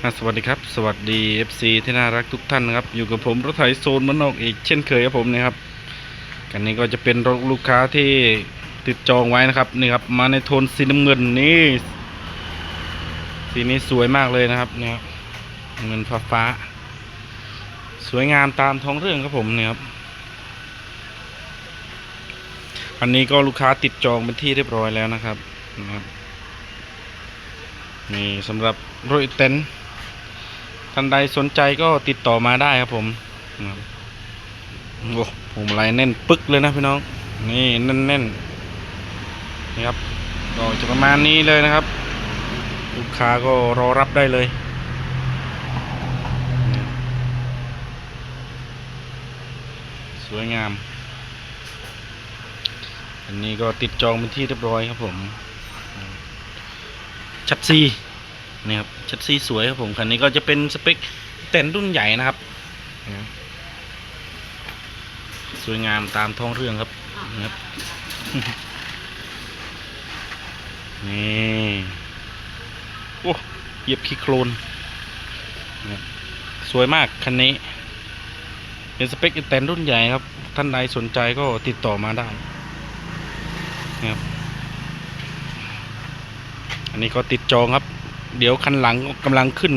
สวัสดีครับ สวัสดี FC ที่น่ารักทุกท่านนะครับ อยู่กับผมรถไถโซนมนอกอีกเช่นเคยครับผมนะครับกันนี้ก็จะเป็นรถลูกค้าที่ติดจองไว้นะครับนี่ครับมาในโทนสีน้ำเงินนี่สีนี้สวยมากเลยนะครับเนี่ยเงินฟ้าฟ้า สวยงามตามท้องเรื่องครับผมเนี่ยครับอันนี้ก็ลูกค้าติดจองเป็นที่เรียบร้อยแล้วนะครับนะครับนี่สำหรับรถเต็นท์ ท่านใดสนใจก็ติดต่อมาได้ครับผมโอ้ผมอะไรแน่นปึ๊กเลยนะพี่น้อง นี่แน่นแน่นนี่ครับก็จะประมาณนี้เลยนะครับ ลูกค้าก็รอรับได้เลยสวยงาม อันนี้ก็ติดจองเป็นที่เรียบร้อยครับผม ชัดซี นี่ครับชัดซีสวยครับผมคันนี้ก็จะเป็นสเปคเต็นรุ่นใหญ่นะครับ สวยงามตามท้องเรื่องครับนะครับนี่โอ้เหยียบขี้โคลนสวยมากคันนี้ เป็นสเปคเต็นรุ่นใหญ่ครับ ท่านใดสนใจก็ติดต่อมาได้นะครับอันนี้ก็ติดจองครับ เดี๋ยวคันหลังกำลังขึ้น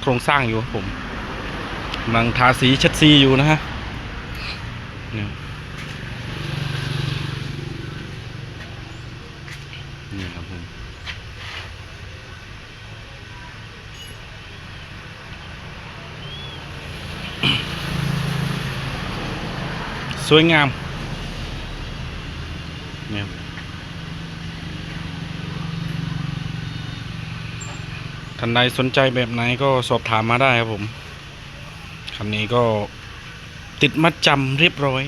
โครงสร้างอยู่ครับผมกำลังทาสีชัดซีอยู่นะฮะเนี่ยนี่ครับผมสวยงามเนี่ยครับ ท่านใดสนใจแบบไหนก็สอบถามมาได้ครับผมคันนี้ก็ติดมัดจำเรียบร้อย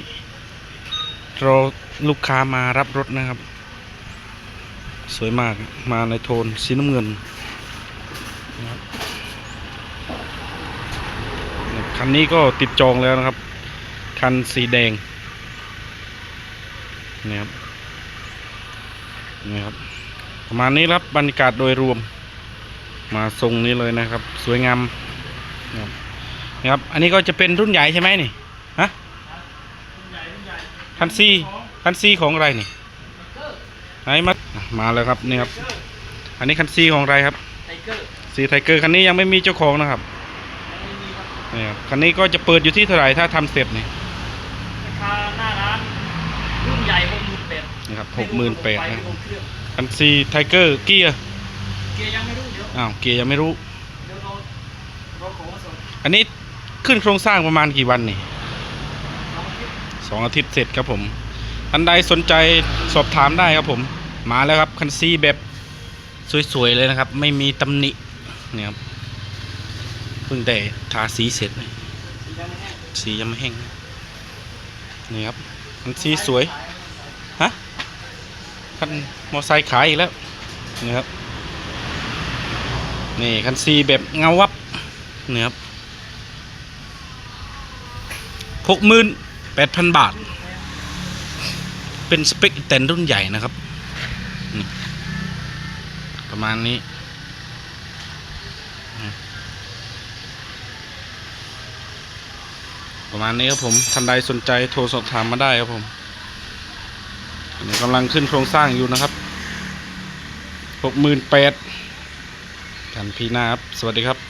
รอลูกค้ามารับรถนะครับ สวยมากมาในโทนสีน้ำเงินนะครับคันนี้ก็ติดจองแล้วนะครับ คันสีแดงนี่ครับนี่ครับประมาณนี้ครับบรรยากาศโดยรวม มาทรงนี้เลยนะครับ สวยงามนะครับนะครับ อันนี้ก็จะเป็นรุ่นใหญ่ใช่ไหมนี่ฮะคันซีคันซีของอะไรนี่ไหนมาอะมาแล้วครับนี่ครับอันนี้คันซีของอะไรครับไทเกอร์ซีไทเกอร์คันนี้ยังไม่มีเจ้าของนะครับไม่มีครับนี่ครับคันนี้ก็จะเปิดอยู่ที่เท่าไหร่ถ้าทำเสร็จนี่ราคาหน้าร้านรุ่นใหญ่หกหมื่นแปดนะครับหกหมื่นแปดนะเครื่องคันซีไทเกอร์เกียร์เกียร์ยังไม่รู้เดี๋ยวอ้าวเกียร์ยังไม่รู้ เดี๋ยวเราเราขอมาส่งอันนี้ขึ้นโครงสร้างประมาณกี่วันนี่เราคิดสองอาทิตย์เสร็จครับผมท่านใดสนใจสอบถามได้ครับผม มาแล้วครับคันซีแบบสวยๆเลยนะครับ ไม่มีตำหนิเนี่ยครับเพิ่งแต่ทาสีเสร็จเลยสียังไม่แห้งสียังไม่แห้งนี่ครับคันซีสวยฮะคันมอไซค์ขายอีกแล้วนี่ครับ นี่คันซีแบบเงาวับเนี่ครับหกหมื่นแปดพันบาท เป็นสเปคเต็นรุ่นใหญ่นะครับ ประมาณนี้ ประมาณนี้ครับผมท่านใดสนใจโทรสอบถามมาได้ครับผมกำลังขึ้นโครงสร้างอยู่นะครับหกหมื่นแปด กันพีนาครับ สวัสดีครับ